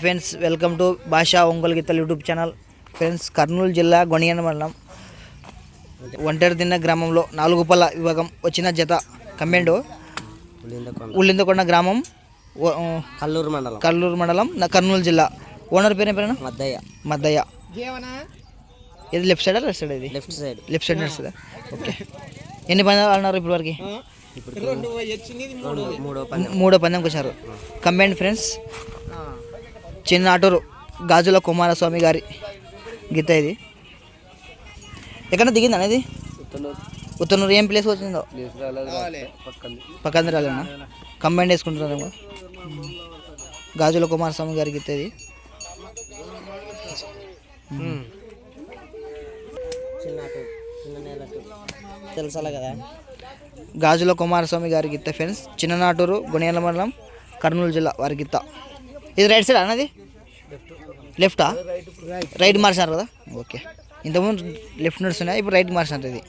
Friends welcome to భాషా ఒంగోలు గీతలు YouTube channel. Friends Kurnool జిల్లా గొనియన మండలం. ఒంటరి తిన్న గ్రామంలో నాలుగు పళ్ళ విభాగం వచ్చిన జత కమెండు పులిందకొండ ఉల్లిందకొండ గ్రామం కల్లూరు మండలం. కర్నూలు మండలం నా కర్నూలు జిల్లా. ఓనర్ పేరు పేరేనా మద్దయ్య. మద్దయ్య. ఇది లెఫ్ట్ సైడా రైట్ సైడ్ ఇది? Left side. లెఫ్ట్ సైడ్ నడుస్తుందా? ఓకే. ఎన్ని పందాలు ఆడినారు ఇప్పుడు వరకు? మూడో పందెంకి వచ్చారు కంబైండ్ ఫ్రెండ్స్ చిన్నటూరు గాజుల కుమారస్వామి గారి గీత ఇది. ఎక్కడ దిగింది అనేది? ఉత్తనూరు. ఏం ప్లేస్ వచ్చిందో? పక్కన రాలేనా కంబైండ్ వేసుకుంటున్నారేమో గాజుల కుమారస్వామి గారి గీత ఇది. తెలుసా కదా? గాజుల కుమారస్వామి గారి గీత ఫ్రెండ్స్. చిన్ననాటూరు గుణేల మండలం కర్నూలు జిల్లా వారి గీత. ఇది రైట్ సైడ్ అన్నది? లెఫ్టా రైట్ మార్చారు కదా? ఓకే ఇంతకుముందు లెఫ్ట్ నడుస్తున్నాయి? ఇప్పుడు రైట్ మార్చినారు ఇది.